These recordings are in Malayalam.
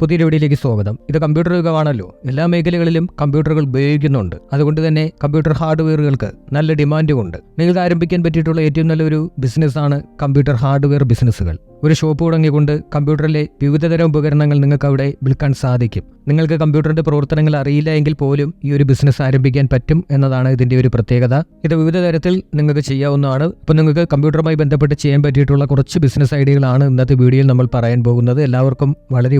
പുതിയൊരു വീഡിയോയിലേക്ക് സ്വാഗതം. ഇത് കമ്പ്യൂട്ടർ യുഗമാണല്ലോ. എല്ലാ മേഖലകളിലും കമ്പ്യൂട്ടറുകൾ ഉപയോഗിക്കുന്നുണ്ട്. അതുകൊണ്ട് തന്നെ കമ്പ്യൂട്ടർ ഹാർഡ്വെയറുകൾക്ക് നല്ല ഡിമാൻഡും ഉണ്ട് നിങ്ങൾക്ക് ആരംഭിക്കാൻ പറ്റിയിട്ടുള്ള ഏറ്റവും നല്ലൊരു ബിസിനസ്സാണ് കമ്പ്യൂട്ടർ ഹാർഡ്വെയർ ബിസിനസ്സുകൾ. ഒരു ഷോപ്പ് തുടങ്ങിക്കൊണ്ട് കമ്പ്യൂട്ടറിലെ വിവിധതരം ഉപകരണങ്ങൾ നിങ്ങൾക്ക് അവിടെ വിൽക്കാൻ സാധിക്കും. നിങ്ങൾക്ക് കമ്പ്യൂട്ടറിന്റെ പ്രവർത്തനങ്ങൾ അറിയില്ല എങ്കിൽ പോലും ഈ ഒരു ബിസിനസ് ആരംഭിക്കാൻ പറ്റും എന്നതാണ് ഇതിന്റെ ഒരു പ്രത്യേകത. ഇത് വിവിധ തരത്തിൽ നിങ്ങൾക്ക് ചെയ്യാവുന്നതാണ്. ഇപ്പം നിങ്ങൾക്ക് കമ്പ്യൂട്ടറുമായി ബന്ധപ്പെട്ട് ചെയ്യാൻ പറ്റിയിട്ടുള്ള കുറച്ച് ബിസിനസ് ഐഡിയകളാണ് ഇന്നത്തെ വീഡിയോയിൽ നമ്മൾ പറയാൻ പോകുന്നത്. എല്ലാവർക്കും വളരെ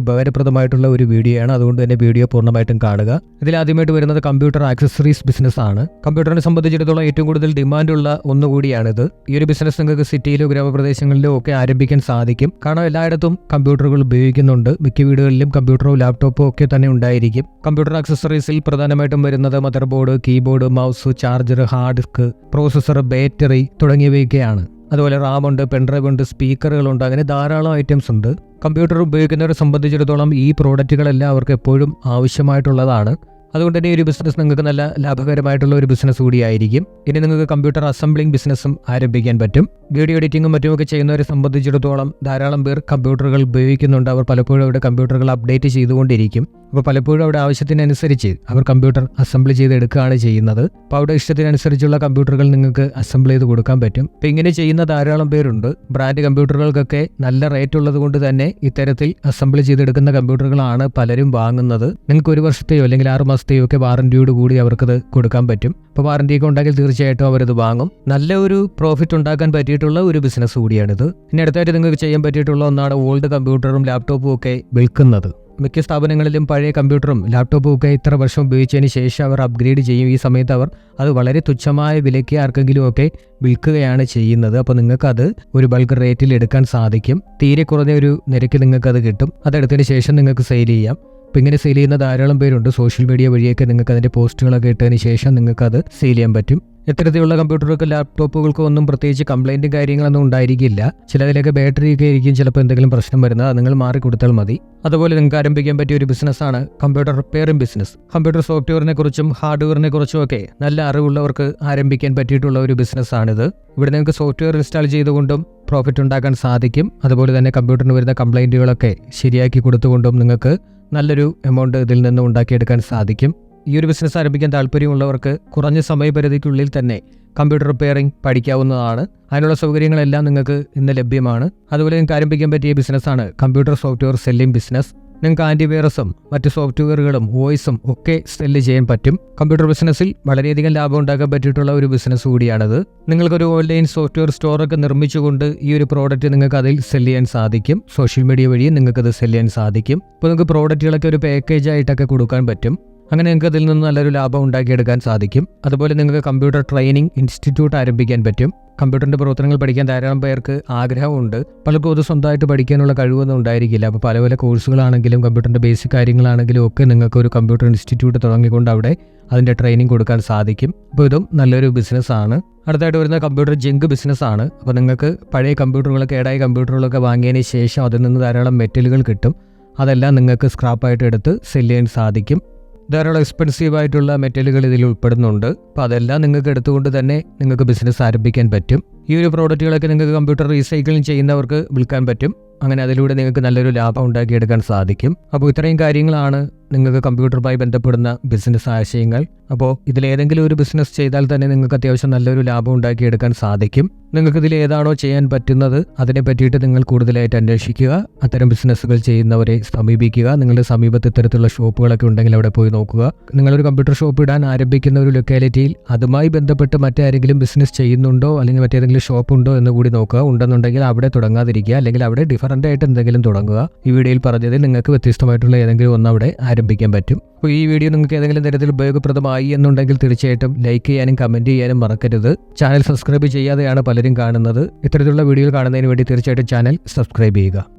ഉപകാരപ്രദമായിട്ടുള്ള ഒരു വീഡിയോ ആണ് അതുകൊണ്ട് തന്നെ വീഡിയോ പൂർണമായിട്ടും കാണുക. ഇതിൽ ആദ്യമായിട്ട് വരുന്നത് കമ്പ്യൂട്ടർ ആക്സസറീസ് ബിസിനസ് ആണ്. കമ്പ്യൂട്ടറിനെ സംബന്ധിച്ചിടത്തോളം ഏറ്റവും കൂടുതൽ ഡിമാൻഡുള്ള ഒന്നുകൂടിയാണിത്. ഈ ഒരു ബിസിനസ് നിങ്ങൾക്ക് സിറ്റിയിലോ ഗ്രാമപ്രദേശങ്ങളിലോ ഒക്കെ ആരംഭിക്കാൻ സാധിക്കും. കാരണം എല്ലായിടത്തും കമ്പ്യൂട്ടറുകൾ ഉപയോഗിക്കുന്നുണ്ട്. മിക്ക വീടുകളിലും കമ്പ്യൂട്ടറോ ലാപ്ടോപ്പോ ഒക്കെ തന്നെ ഉണ്ടായിരിക്കും. കമ്പ്യൂട്ടർ ആക്സസറീസിൽ പ്രധാനമായിട്ടും വരുന്നത് motherboard keyboard mouse charger hard disk processor battery തുടങ്ങിയവയൊക്കെയാണ്. അതുപോലെ റാം റാമുണ്ട് പെൻഡ്രൈവ് ഉണ്ട് സ്പീക്കറുകളുണ്ട് അങ്ങനെ ധാരാളം ഐറ്റംസ് ഉണ്ട്. കമ്പ്യൂട്ടർ ഉപയോഗിക്കുന്നവരെ സംബന്ധിച്ചിടത്തോളം ഈ പ്രോഡക്റ്റുകളെല്ലാം അവർക്ക് എപ്പോഴും ആവശ്യമായിട്ടുള്ളതാണ്. അതുകൊണ്ട് തന്നെ ഈ ഒരു ബിസിനസ് നിങ്ങൾക്ക് നല്ല ലാഭകരമായിട്ടുള്ള ഒരു ബിസിനസ് കൂടിയായിരിക്കും ഇനി നിങ്ങൾക്ക് കമ്പ്യൂട്ടർ അസംബ്ലിംഗ് ബിസിനസ്സും ആരംഭിക്കാൻ പറ്റും. വീഡിയോ എഡിറ്റിങ്ങും മറ്റുമൊക്കെ ചെയ്യുന്നവരെ സംബന്ധിച്ചിടത്തോളം ധാരാളം പേർ കമ്പ്യൂട്ടറുകൾ ഉപയോഗിക്കുന്നുണ്ട്. അവർ പലപ്പോഴും അവിടെ കമ്പ്യൂട്ടറുകൾ അപ്ഡേറ്റ് ചെയ്തുകൊണ്ടിരിക്കും. അപ്പോൾ പലപ്പോഴും അവിടെ ആവശ്യത്തിനനുസരിച്ച് അവർ കമ്പ്യൂട്ടർ അസംബിൾ ചെയ്ത് എടുക്കുകയാണ് ചെയ്യുന്നത്. അപ്പോൾ അവിടെ ഇഷ്ടത്തിനനുസരിച്ചുള്ള കമ്പ്യൂട്ടറുകൾ നിങ്ങൾക്ക് അസംബിൾ ചെയ്ത് കൊടുക്കാൻ പറ്റും. അപ്പോൾ ഇങ്ങനെ ചെയ്യുന്ന ധാരാളം പേരുണ്ട്. ബ്രാൻഡ് കമ്പ്യൂട്ടറുകൾക്കൊക്കെ നല്ല റേറ്റ് ഉള്ളത് കൊണ്ട് തന്നെ ഇത്തരത്തിൽ അസംബിൾ ചെയ്തെടുക്കുന്ന കമ്പ്യൂട്ടറുകളാണ് പലരും വാങ്ങുന്നത്. നിങ്ങൾക്ക് ഒരു വർഷത്തെയോ അല്ലെങ്കിൽ ആറ് മാസത്തെയോ ഒക്കെ വാറന്റിയോട് കൂടി അവർക്കത് കൊടുക്കാൻ പറ്റും. അപ്പോൾ വാറന്റിയൊക്കെ ഉണ്ടെങ്കിൽ തീർച്ചയായിട്ടും അവരത് വാങ്ങും. നല്ല ഒരു പ്രോഫിറ്റ് ഉണ്ടാക്കാൻ പറ്റിയിട്ടുള്ള ഒരു ബിസിനസ് കൂടിയാണിത്. ഇനി അടുത്തായിട്ട് നിങ്ങൾക്ക് ചെയ്യാൻ പറ്റിയിട്ടുള്ള ഒന്നാണ് ഓൾഡ് കമ്പ്യൂട്ടറും ലാപ്ടോപ്പും ഒക്കെ വിൽക്കുന്നത്. മിക്ക സ്ഥാപനങ്ങളിലും പഴയ കമ്പ്യൂട്ടറും ലാപ്ടോപ്പും ഒക്കെ ഇത്ര വർഷം ഉപയോഗിച്ചതിന് ശേഷം അവർ അപ്ഗ്രേഡ് ചെയ്യും. ഈ സമയത്ത് അവർ അത് വളരെ തുച്ഛമായ വിലയ്ക്ക് ആർക്കെങ്കിലും ഒക്കെ വിൽക്കുകയാണ് ചെയ്യുന്നത്. അപ്പോൾ നിങ്ങൾക്കത് ഒരു ബൾക്ക് റേറ്റിൽ എടുക്കാൻ സാധിക്കും. തീരെ കുറഞ്ഞ ഒരു നിരക്ക് നിങ്ങൾക്കത് കിട്ടും. അതെടുത്തതിന് ശേഷം നിങ്ങൾക്ക് സെയിൽ ചെയ്യാം. അപ്പോൾ ഇങ്ങനെ സെയിൽ ചെയ്യുന്ന ധാരാളം പേരുണ്ട്. സോഷ്യൽ മീഡിയ വഴിയൊക്കെ നിങ്ങൾക്ക് അതിന്റെ പോസ്റ്റുകളൊക്കെ ഇട്ടതിന് ശേഷം നിങ്ങൾക്കത് സെയിൽ ചെയ്യാൻ പറ്റും. ഇത്തരത്തിലുള്ള കമ്പ്യൂട്ടറുകൾക്ക് ലാപ്ടോപ്പുകൾക്ക് ഒന്നും പ്രത്യേകിച്ച് കംപ്ലൈന്റും കാര്യങ്ങളൊന്നും ഉണ്ടായിരിക്കില്ല. ചിലതിലൊക്കെ ബാറ്ററി ഒക്കെ ആയിരിക്കും ചിലപ്പോൾ എന്തെങ്കിലും പ്രശ്നം വരുന്നത്. നിങ്ങൾ മാറി കൊടുത്താൽ മതി. അതുപോലെ നിങ്ങൾക്ക് ആരംഭിക്കാൻ പറ്റിയ ഒരു ബിസിനസ്സാണ് കമ്പ്യൂട്ടർ റിപ്പയറിംഗ് ബിസിനസ് കമ്പ്യൂട്ടർ സോഫ്റ്റ്വെയറിനെ കുറിച്ചും ഹാർഡ്വെയറിനെ കുറിച്ചും ഒക്കെ നല്ല അറിവുള്ളവർക്ക് ആരംഭിക്കാൻ പറ്റിയിട്ടുള്ള ഒരു ബിസിനസ്സാണിത് ഇവിടെ നിങ്ങൾക്ക് സോഫ്റ്റ്വെയർ ഇൻസ്റ്റാൾ ചെയ്തുകൊണ്ടും പ്രോഫിറ്റ് ഉണ്ടാക്കാൻ സാധിക്കും. അതുപോലെ തന്നെ കമ്പ്യൂട്ടറിന് വരുന്ന കംപ്ലൈന്റുകളൊക്കെ ശരിയാക്കി കൊടുത്തുകൊണ്ടും നിങ്ങൾക്ക് നല്ലൊരു എമൗണ്ട് ഇതിൽ നിന്ന് ഉണ്ടാക്കിയെടുക്കാൻ സാധിക്കും. ഈ ഒരു ബിസിനസ് ആരംഭിക്കാൻ താല്പര്യമുള്ളവർക്ക് കുറഞ്ഞ സമയപരിധിക്കുള്ളിൽ തന്നെ കമ്പ്യൂട്ടർ റിപ്പയറിംഗ് പഠിക്കാവുന്നതാണ്. അതിനുള്ള സൗകര്യങ്ങളെല്ലാം നിങ്ങൾക്ക് ഇന്ന് ലഭ്യമാണ്. അതുപോലെ നിങ്ങൾക്ക് ആരംഭിക്കാൻ പറ്റിയ ബിസിനസ്സാണ് കമ്പ്യൂട്ടർ സോഫ്റ്റ്വെയർ സെല്ലിംഗ് ബിസിനസ് നിങ്ങൾക്ക് ആന്റിവൈറസും മറ്റ് സോഫ്റ്റ്വെയറുകളും വോയിസും ഒക്കെ സെല്ല് ചെയ്യാൻ പറ്റും. കമ്പ്യൂട്ടർ ബിസിനസ്സിൽ വളരെയധികം ലാഭം ഉണ്ടാക്കാൻ പറ്റിയിട്ടുള്ള ഒരു ബിസിനസ് കൂടിയാണത്. നിങ്ങൾക്കൊരു ഓൺലൈൻ സോഫ്റ്റ്വെയർ സ്റ്റോറൊക്കെ നിർമ്മിച്ചുകൊണ്ട് ഈ ഒരു പ്രോഡക്റ്റ് നിങ്ങൾക്ക് അതിൽ സെല്ല് ചെയ്യാൻ സാധിക്കും. സോഷ്യൽ മീഡിയ വഴി നിങ്ങൾക്ക് അത് സെല്ല് ചെയ്യാൻ സാധിക്കും. ഇപ്പോൾ നിങ്ങൾക്ക് പ്രോഡക്റ്റുകളൊക്കെ ഒരു പാക്കേജായിട്ടൊക്കെ കൊടുക്കാൻ പറ്റും. അങ്ങനെ നിങ്ങൾക്ക് അതിൽ നിന്ന് നല്ലൊരു ലാഭം ഉണ്ടാക്കിയെടുക്കാൻ സാധിക്കും. അതുപോലെ നിങ്ങൾക്ക് കമ്പ്യൂട്ടർ ട്രെയിനിങ് ഇൻസ്റ്റിറ്റ്യൂട്ട് ആരംഭിക്കാൻ പറ്റും. കമ്പ്യൂട്ടറിന്റെ പ്രവർത്തനങ്ങൾ പഠിക്കാൻ ധാരാളം പേർക്ക് ആഗ്രഹമുണ്ട്. പലർക്കും അത് സ്വന്തമായിട്ട് പഠിക്കാനുള്ള കഴിവൊന്നും ഉണ്ടായിരിക്കില്ല. അപ്പോൾ പല പല കോഴ്സുകളാണെങ്കിലും കമ്പ്യൂട്ടറിന്റെ ബേസിക് കാര്യങ്ങളാണെങ്കിലും ഒക്കെ നിങ്ങൾക്ക് ഒരു കമ്പ്യൂട്ടർ ഇൻസ്റ്റിറ്റ്യൂട്ട് തുടങ്ങിക്കൊണ്ട് അവിടെ അതിന്റെ ട്രെയിനിങ് കൊടുക്കാൻ സാധിക്കും. അപ്പോൾ ഇതും നല്ലൊരു ബിസിനസ്സാണ് അടുത്തായിട്ട് വരുന്ന കമ്പ്യൂട്ടർ ജങ്ക് ബിസിനസ്സാണ് അപ്പോൾ നിങ്ങൾക്ക് പഴയ കമ്പ്യൂട്ടറുകളൊക്കെ കേടായ കമ്പ്യൂട്ടറുകളൊക്കെ വാങ്ങിയതിന് ശേഷം അതിൽ നിന്ന് ധാരാളം മെറ്റലുകൾ കിട്ടും. അതെല്ലാം നിങ്ങൾക്ക് സ്ക്രാപ്പായിട്ട് എടുത്ത് സെല്ല് ചെയ്യാൻ സാധിക്കും. ധാരാളം എക്സ്പെൻസീവ് ആയിട്ടുള്ള മെറ്റലുകൾ ഇതിൽ ഉൾപ്പെടുന്നുണ്ട്. അപ്പോൾ അതെല്ലാം നിങ്ങൾക്ക് എടുത്തുകൊണ്ട് തന്നെ നിങ്ങൾക്ക് ബിസിനസ് ആരംഭിക്കാൻ പറ്റും. ഈ ഒരു പ്രോഡക്റ്റുകളൊക്കെ നിങ്ങൾക്ക് കമ്പ്യൂട്ടർ റീസൈക്ലിംഗ് ചെയ്യുന്നവർക്ക് വിൽക്കാൻ പറ്റും. അങ്ങനെ അതിലൂടെ നിങ്ങൾക്ക് നല്ലൊരു ലാഭം ഉണ്ടാക്കിയെടുക്കാൻ സാധിക്കും. അപ്പോൾ ഇത്രയും കാര്യങ്ങളാണ് നിങ്ങൾക്ക് കമ്പ്യൂട്ടറുമായി ബന്ധപ്പെടുന്ന ബിസിനസ് ആശയങ്ങൾ. അപ്പോൾ ഇതിലേതെങ്കിലും ഒരു ബിസിനസ് ചെയ്താൽ തന്നെ നിങ്ങൾക്ക് അത്യാവശ്യം നല്ലൊരു ലാഭം ഉണ്ടാക്കിയെടുക്കാൻ സാധിക്കും. നിങ്ങൾക്ക് ഇതിൽ ഏതാണോ ചെയ്യാൻ പറ്റുന്നത് അതിനെ പറ്റിയിട്ട് നിങ്ങൾ കൂടുതലായിട്ട് അന്വേഷിക്കുക. അത്തരം ബിസിനസ്സുകൾ ചെയ്യുന്നവരെ സമീപിക്കുക. നിങ്ങളുടെ സമീപത്ത് ഇത്തരത്തിലുള്ള ഷോപ്പുകളൊക്കെ ഉണ്ടെങ്കിൽ അവിടെ പോയി നോക്കുക. നിങ്ങളൊരു കമ്പ്യൂട്ടർ ഷോപ്പ് ഇടാൻ ആരംഭിക്കുന്ന ഒരു ലൊക്കാലിറ്റിയിൽ അതുമായി ബന്ധപ്പെട്ട് മറ്റാരെങ്കിലും ബിസിനസ് ചെയ്യുന്നുണ്ടോ? അല്ലെങ്കിൽ മറ്റേതെങ്കിലും ഷോപ്പ് ഉണ്ടോ എന്ന് കൂടി നോക്കുക. ഉണ്ടെന്നുണ്ടെങ്കിൽ അവിടെ തുടങ്ങാതിരിക്കുക. അല്ലെങ്കിൽ അവിടെ ഡിഫറന്റ് ആയിട്ട് എന്തെങ്കിലും തുടങ്ങുക. ഈ വീഡിയോയിൽ പറഞ്ഞതിൽ നിങ്ങൾക്ക് വ്യത്യസ്തമായിട്ടുള്ള ഏതെങ്കിലും ഒന്ന് അവിടെ ആരംഭിക്കാൻ പറ്റും. അപ്പോൾ ഈ വീഡിയോ നിങ്ങൾക്ക് ഏതെങ്കിലും തരത്തിൽ ഉപയോഗപ്രദമായി എന്നുണ്ടെങ്കിൽ തീർച്ചയായിട്ടും ലൈക്ക് ചെയ്യാനും കമന്റ് ചെയ്യാനും മറക്കരുത്. ചാനൽ സബ്സ്ക്രൈബ് ചെയ്യാതെയാണ് പലരും കാണുന്നത്. ഇത്തരത്തിലുള്ള വീഡിയോകൾ കാണുന്നതിന് വേണ്ടി തീർച്ചയായിട്ടും ചാനൽ സബ്സ്ക്രൈബ് ചെയ്യുക.